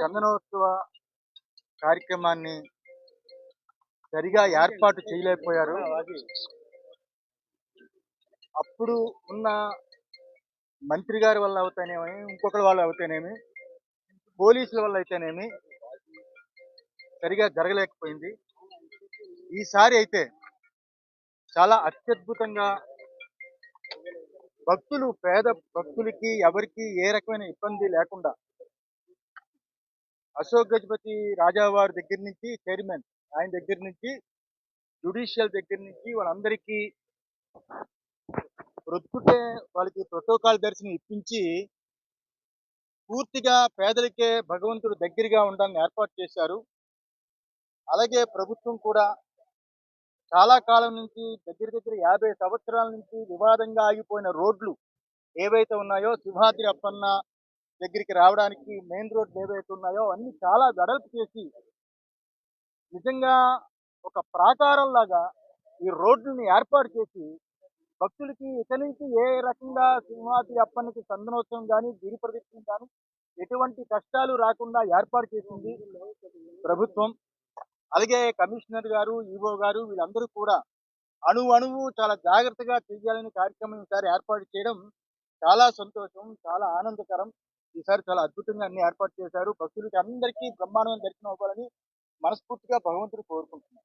చందనోత్సవ కార్యక్రమాన్ని సరిగా ఏర్పాటు చేయలేకపోయారు. అప్పుడు ఉన్న మంత్రి గారి వల్ల అవుతానేమి ఇంకొకరి వల్ల అవుతానేమి పోలీసుల వల్ల అయితేనేమి సరిగా జరగలేకపోయింది. ఈసారి అయితే చాలా అత్యద్భుతంగా భక్తులు పేద భక్తులకి ఎవరికి ఏ రకమైన ఇబ్బంది లేకుండా అశోక్ గజపతి రాజావారి దగ్గర నుంచి చైర్మన్ ఆయన దగ్గర నుంచి జుడిషియల్ దగ్గర నుంచి వాళ్ళందరికీ ప్రొద్దుటే వాళ్ళకి ప్రోటోకాల్ దర్శనం ఇప్పించి పూర్తిగా పేదలకే భగవంతుడు దగ్గరగా ఉండాలని ఏర్పాటు చేశారు. అలాగే ప్రభుత్వం కూడా చాలా కాలం నుంచి దగ్గర దగ్గర యాభై సంవత్సరాల నుంచి వివాదంగా ఆగిపోయిన రోడ్లు ఏవైతే ఉన్నాయో సింహాద్రి అప్పన్న దగ్గరికి రావడానికి మెయిన్ రోడ్లు ఏవైతే ఉన్నాయో అన్ని చాలా వెడల్పు చేసి నిజంగా ఒక ప్రాకారంలాగా ఈ రోడ్లని ఏర్పాటు చేసి భక్తులకి ఇక నుంచి ఏ రకంగా సింహాద్రి అప్పనికి చందనోత్సవం కానీ గిరి ప్రదక్షిణం కానీ ఎటువంటి కష్టాలు రాకుండా ఏర్పాటు చేసింది ప్రభుత్వం. అలాగే కమిషనర్ గారు ఈవో గారు వీళ్ళందరూ కూడా అణువు అణువు చాలా జాగ్రత్తగా చేయాలని కార్యక్రమం ఈసారి ఏర్పాటు చేయడం చాలా సంతోషం చాలా ఆనందకరం. ఈసారి చాలా అద్భుతంగా అన్ని ఏర్పాటు చేశారు. భక్తులకి అందరికీ బ్రహ్మాండమైన దర్శనం అవ్వాలని మనస్ఫూర్తిగా భగవంతుడు కోరుకుంటున్నాను